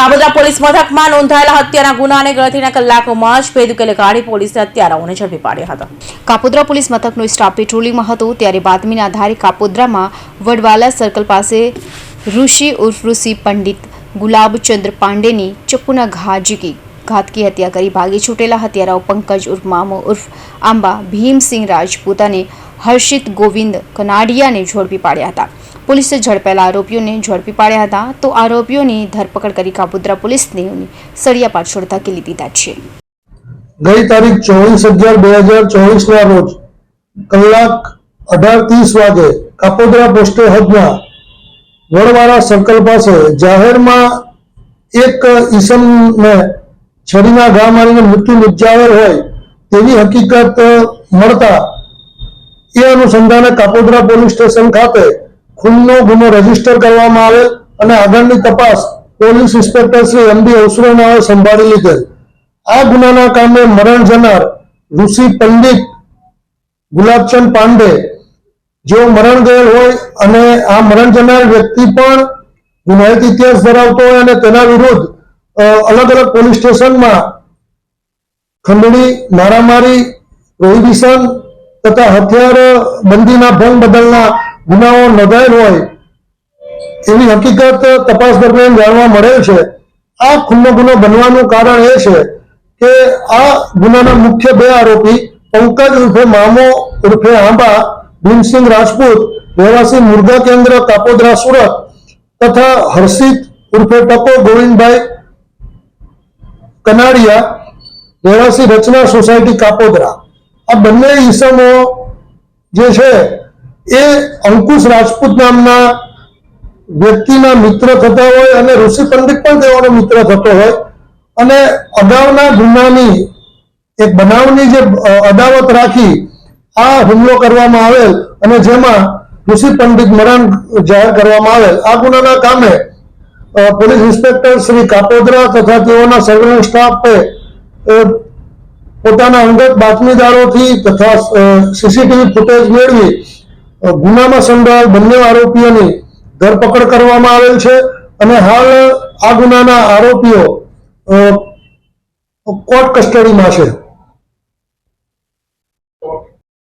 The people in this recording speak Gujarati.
કાબોદ્રા પોલીસ મથકમાં નોંધાયેલા હત્યાના ગુનાને ગણતરીના કલાકોમાં જ ભેદ ઉકેલે કાઢી પોલીસે હત્યારાઓને ઝડપી પાડ્યા હતા. કાપોદ્રા પોલીસ મથકનો સ્ટાફ પેટ્રોલિંગમાં હતો, ત્યારે બાતમીના આધારે કાપોદ્રામાં વડવાલા સર્કલ પાસે ઋષિ ઉર્ફ ઋષિ પંડિત ગુલાબચંદ્ર પાંડેની ચપ્પુના ઘા ઘાતકી હત્યા કરી ભાગી છૂટેલા હત્યારાઓ પંકજ ઉર્ફ, મામો ઉર્ફ, આંબા ભીમસિંહ રાજપૂત અને હર્ષિત ગોવિંદ કનાડિયાને ઝડપી પાડ્યા હતા. પોલીસે ઝડપાયેલા આરોપીઓને ઝડપી પાડ્યા હતા, તો આરોપીઓની ધરપકડ કરી કાપોદ્રા પોલીસને સળિયા પાછળ ધકેલી દીધા છે. ગઈ તારીખ ચોવીસ અગિયાર બે હજાર ચોવીસ ના રોજ કલાક અઢાર ત્રીસ વાગે કાપોદ્રા પોસ્ટે હદના વડવાળા સર્કલ પાસે જાહેરમાં એક ઈસમને છરીના ઘા મારીને મૃત્યુ નિપજાવેલ હોય તેવી હકીકત મળતા એ અનુસંધાને કાપોદ્રા પોલીસ સ્ટેશન ખાતે ખૂનનો ગુનો રજિસ્ટર કરવામાં આવેલ અને આગળની તપાસ police inspector Shri M D અવસરોનાએ સંભાળી લીધેલ આ ગુનાના કામે મરણ જનાર ઋષિ પંડિત ગુલાબચંદ પાંડે જેઓ મરણ ગયેલ હોય અને આ મરણ જનાર વ્યક્તિ પણ ગુનાહિત ઇતિહાસ ધરાવતો હોય અને તેના વિરુદ્ધ અલગ અલગ પોલીસ સ્ટેશનમાં ખંડણી, મારામારી, પ્રોહિબિશન તથા હથિયાર બંધીના ભંગ બદલના ગુનાઓ નોંધાયેલ હોય એવી હકીકત તપાસ દરમિયાન જાણવા મળેલ છે. આ ખુલ્લો ગુનો બનવાનું કારણ એ છે કે આ ગુનાના મુખ્ય બે આરોપી પંકજ ઉર્ફે મામો ઉર્ફે આંબા, ભીમસિંહ રાજપૂત, રહેવાસી મુર્ગા કેન્દ્ર, કાપોદ્રા સુરત તથા હર્ષિત ઉર્ફે ટકો ગોવિંદભાઈ કનાડિયા, રહેવાસી રચના સોસાયટી કાપોદ્રા. આ બંને ઈસમો જે છે એ અંકુશ રાજપૂત નામના વ્યક્તિના મિત્ર થતા હોય અને ઋષિ પંડિત પણ તેઓનો મિત્ર થતો હોય. અને અગાઉના ગુનાની એક બનાવની જે અદાવત રાખી આ હુમલો કરવામાં આવેલ અને જેમાં ઋષિ પંડિત મરણ જાહેર કરવામાં આવેલ. આ ગુનાના કામે પોલીસ ઇન્સ્પેક્ટર શ્રી કાપોદરા તથા તેઓના સર્વેલન્સ સ્ટાફે પોતાના અંગત બાતમીદારોથી તથા સીસીટીવી ફૂટેજ મેળવી ગુનામાં સંડોવાયેલ બંને આરોપીઓની ધરપકડ કરવામાં આવેલ છે અને હાલ આ ગુનાના આરોપીઓ કોર્ટ કસ્ટડીમાં છે.